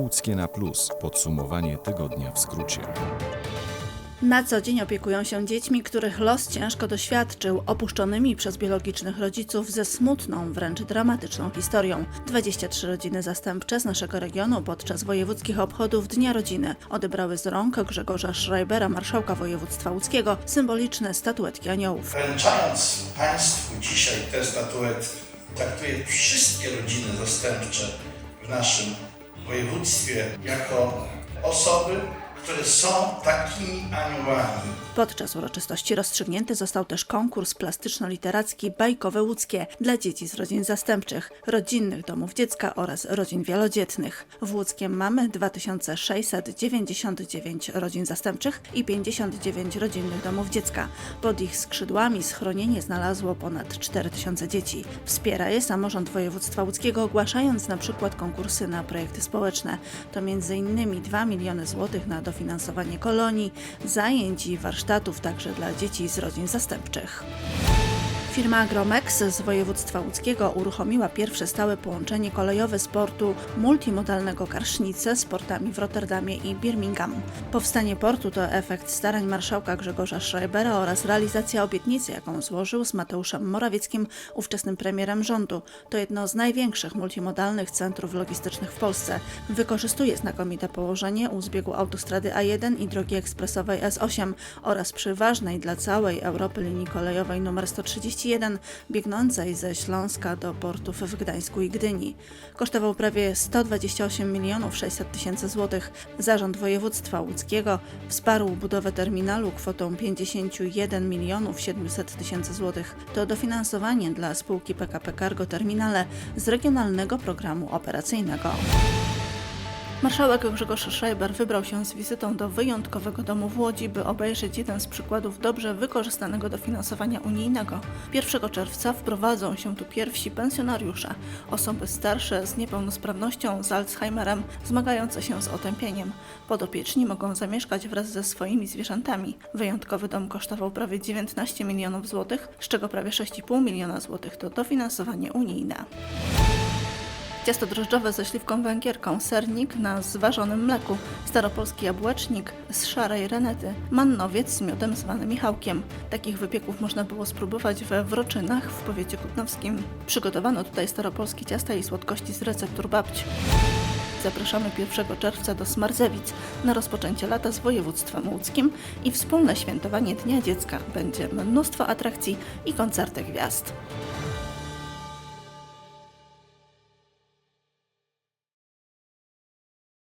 Łódzkie na Plus. Podsumowanie tygodnia w skrócie. Na co dzień opiekują się dziećmi, których los ciężko doświadczył, opuszczonymi przez biologicznych rodziców ze smutną, wręcz dramatyczną historią. 23 rodziny zastępcze z naszego regionu podczas wojewódzkich obchodów Dnia Rodziny odebrały z rąk Grzegorza Schreibera, marszałka województwa łódzkiego, symboliczne statuetki aniołów. Wręczając Państwu dzisiaj te statuetki, traktuję wszystkie rodziny zastępcze w naszym województwie jako osoby, które są takimi aniołami. Podczas uroczystości rozstrzygnięty został też konkurs plastyczno-literacki Bajkowe Łódzkie dla dzieci z rodzin zastępczych, rodzinnych domów dziecka oraz rodzin wielodzietnych. W Łódzkiem mamy 2699 rodzin zastępczych i 59 rodzinnych domów dziecka. Pod ich skrzydłami schronienie znalazło ponad 4000 dzieci. Wspiera je samorząd województwa łódzkiego, ogłaszając na przykład konkursy na projekty społeczne. To m.in. 2 miliony złotych na dofinansowanie kolonii, zajęć i warsztatów także dla dzieci z rodzin zastępczych. Firma Agromex z województwa łódzkiego uruchomiła pierwsze stałe połączenie kolejowe z portu multimodalnego Karsznice z portami w Rotterdamie i Birmingham. Powstanie portu to efekt starań marszałka Grzegorza Schreibera oraz realizacja obietnicy, jaką złożył z Mateuszem Morawieckim, ówczesnym premierem rządu. To jedno z największych multimodalnych centrów logistycznych w Polsce. Wykorzystuje znakomite położenie u zbiegu autostrady A1 i drogi ekspresowej S8 oraz przy ważnej dla całej Europy linii kolejowej nr 131 biegnącej ze Śląska do portów w Gdańsku i Gdyni. Kosztował prawie 128 milionów 600 tysięcy złotych. Zarząd województwa łódzkiego wsparł budowę terminalu kwotą 51 milionów 700 tysięcy złotych. To dofinansowanie dla spółki PKP Cargo Terminale z regionalnego programu operacyjnego. Marszałek Grzegorz Schreiber wybrał się z wizytą do wyjątkowego domu w Łodzi, by obejrzeć jeden z przykładów dobrze wykorzystanego dofinansowania unijnego. 1 czerwca wprowadzą się tu pierwsi pensjonariusze, osoby starsze z niepełnosprawnością, z Alzheimerem, zmagające się z otępieniem. Podopieczni mogą zamieszkać wraz ze swoimi zwierzętami. Wyjątkowy dom kosztował prawie 19 milionów złotych, z czego prawie 6,5 miliona złotych to dofinansowanie unijne. Ciasto drożdżowe ze śliwką węgierką, sernik na zważonym mleku, staropolski jabłecznik z szarej renety, mannowiec z miodem zwany Michałkiem. Takich wypieków można było spróbować we Wroczynach w powiecie kutnowskim. Przygotowano tutaj staropolskie ciasta i słodkości z receptur babci. Zapraszamy 1 czerwca do Smarzewic na rozpoczęcie lata z województwem łódzkim i wspólne świętowanie Dnia Dziecka. Będzie mnóstwo atrakcji i koncerty gwiazd.